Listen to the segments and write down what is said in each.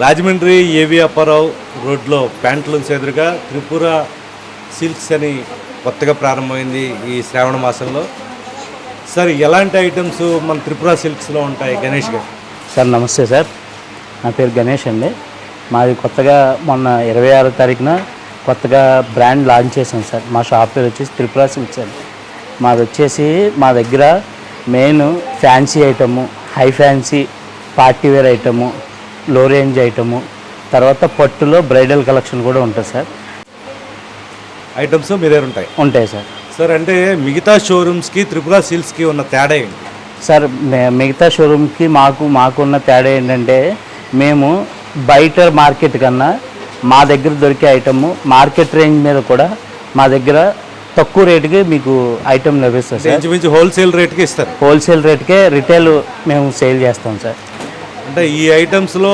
రాజమండ్రి ఏవి అప్పారావు రోడ్లో ప్యాంట్లూన్స్ ఎదురుగా త్రిపుర సిల్క్స్ అని కొత్తగా ప్రారంభమైంది ఈ శ్రావణ మాసంలో. సార్ ఎలాంటి ఐటమ్స్ మన త్రిపుర సిల్క్స్లో ఉంటాయి? గణేష్ గారు. సార్ నమస్తే సార్. నా పేరు గణేష్ అండి. మాది కొత్తగా మొన్న ఇరవై ఆరో తారీఖున కొత్తగా బ్రాండ్ లాంచ్ చేసాం సార్. మా షాప్ పేరు వచ్చేసి త్రిపుర సిల్క్స్ అండి. మాది వచ్చేసి మా దగ్గర main fancy item high fancy partywear item low range item తర్వాత పట్టులో బ్రైడల్ కలెక్షన్ కూడా ఉంటుంది సార్. ఐటమ్స్ మీ దగ్గర ఉంటాయి? ఉంటాయి సార్. సార్ అంటే మిగతా షోరూమ్స్కి త్రిపుర సిల్క్స్కి ఉన్న తేడా ఏంటి? సార్ మిగతా షోరూమ్కి మాకు మాకున్న తేడా ఏంటంటే మేము బయట మార్కెట్ కన్నా మా దగ్గర దొరికే ఐటమ్ మార్కెట్ రేంజ్ మీద కూడా మా దగ్గర తక్కువ రేటుకి మీకు ఐటమ్ లభిస్తుంది సార్. హోల్సేల్ రేట్కి ఇస్తారు. హోల్సేల్ రేట్కే రిటైల్ మేము సేల్ చేస్తాం సార్. అంటే ఈ ఐటమ్స్లో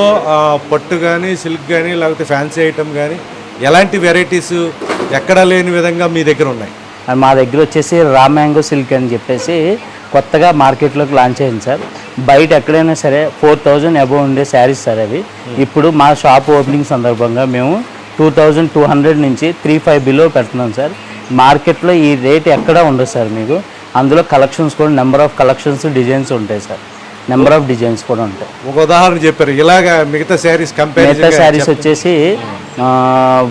పట్టు కానీ సిల్క్ కానీ లేకపోతే ఫ్యాన్సీ ఐటమ్ కానీ ఎలాంటి వెరైటీస్ ఎక్కడా లేని విధంగా మీ దగ్గర ఉన్నాయి? మా దగ్గర వచ్చేసి రా మ్యాంగో సిల్క్ అని చెప్పేసి కొత్తగా మార్కెట్లోకి లాంచ్ అయింది సార్. బయట ఎక్కడైనా సరే ఫోర్ థౌజండ్ అబోవ్ ఉండే శారీస్ సార్ అవి. ఇప్పుడు మా షాప్ ఓపెనింగ్ సందర్భంగా మేము టూ థౌజండ్ టూ హండ్రెడ్ నుంచి త్రీ ఫైవ్ బిలో పెడుతున్నాం సార్. మార్కెట్లో ఈ రేట్ ఎక్కడా ఉండదు సార్ మీకు. అందులో కలెక్షన్స్ కూడా నెంబర్ ఆఫ్ కలెక్షన్స్ డిజైన్స్ ఉంటాయి సార్. నెంబర్ ఆఫ్ డిజైన్స్ కూడా ఉంటాయి. ఒక ఉదాహరణ చెప్పారు. ఇలాగా మిగతా శారీస్ మిగతా కంపేర్ శారీస్ వచ్చేసి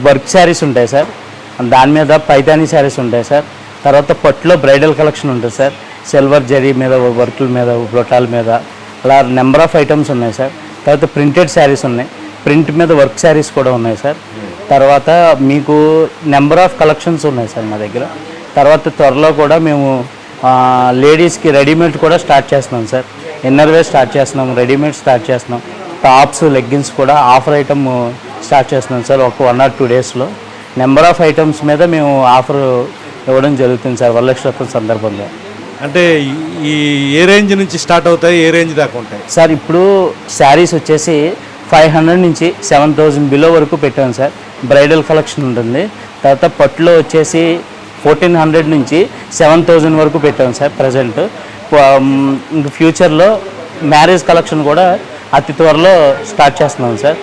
వర్క్ శారీస్ ఉంటాయి సార్. దాని మీద పైతానీ శారీస్ ఉంటాయి సార్. తర్వాత పట్టులో బ్రైడల్ కలెక్షన్ ఉంటుంది సార్. సిల్వర్ జరీ మీద వర్కుల మీద బొటాల మీద. అలా నెంబర్ ఆఫ్ ఐటమ్స్ ఉన్నాయి సార్. తర్వాత ప్రింటెడ్ శారీస్ ఉన్నాయి. ప్రింట్ మీద వర్క్ శారీస్ కూడా ఉన్నాయి సార్. తర్వాత మీకు నెంబర్ ఆఫ్ కలెక్షన్స్ ఉన్నాయి సార్ మా దగ్గర. తర్వాత త్వరలో కూడా మేము లేడీస్కి రెడీమేడ్ కూడా స్టార్ట్ చేస్తున్నాం సార్. ఇన్నర్ వేర్ స్టార్ట్ చేస్తున్నాం రెడీమేడ్ స్టార్ట్ చేస్తున్నాం. టాప్స్ లెగ్గిన్స్ కూడా ఆఫర్ ఐటమ్ స్టార్ట్ చేస్తున్నాం సార్ ఒక వన్ ఆర్ టూ డేస్లో నెంబర్ ఆఫ్ ఐటమ్స్ మీద మేము ఆఫర్ ఇవ్వడం జరుగుతుంది సార్ వరలక్ష్మి సందర్భంగా. అంటే ఈ- ఏ రేంజ్ నుంచి స్టార్ట్ అవుతాయి ఏ రేంజ్ దాకా ఉంటాయి? సార్ ఇప్పుడు శారీస్ వచ్చేసి ఫైవ్ హండ్రెడ్ నుంచి సెవెన్ థౌజండ్ బిలో వరకు పెట్టాం సార్. బ్రైడల్ కలెక్షన్ ఉంటుంది. తర్వాత పట్టులో వచ్చేసి ఫోర్టీన్ హండ్రెడ్ నుంచి సెవెన్ థౌజండ్ వరకు పెట్టాం సార్ ప్రజెంట్ Um, ఫ్యూచర్లో మ్యారేజ్ కలెక్షన్ కూడా అతి త్వరలో స్టార్ట్ చేస్తున్నాం సార్.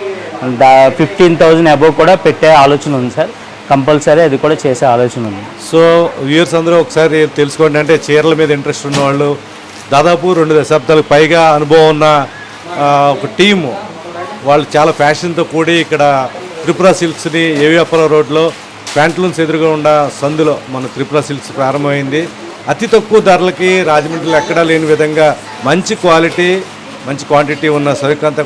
దా ఫిఫ్టీన్ థౌజండ్ అబోవ్ కూడా పెట్టే ఆలోచన ఉంది సార్. కంపల్సరీ అది కూడా చేసే ఆలోచన ఉంది. సో వ్యూయర్స్ అందరూ ఒకసారి తెలుసుకోండి. అంటే చీరల మీద ఇంట్రెస్ట్ ఉన్న వాళ్ళు దాదాపు రెండు దశాబ్దాలకు పైగా అనుభవం ఉన్న ఒక టీము వాళ్ళు చాలా ఫ్యాషన్తో కూడి ఇక్కడ త్రిపుర సిల్క్స్ని ఏవియాపురం రోడ్లో ప్యాంట్లూన్స్ ఎదురుగా ఉన్న సందులో మన త్రిపుర సిల్క్స్ ప్రారంభమైంది. అతి తక్కువ ధరలకి రాజమండ్రిలో ఎక్కడా లేని విధంగా మంచి క్వాలిటీ మంచి క్వాంటిటీ ఉన్న సరుకు అంతా కూడా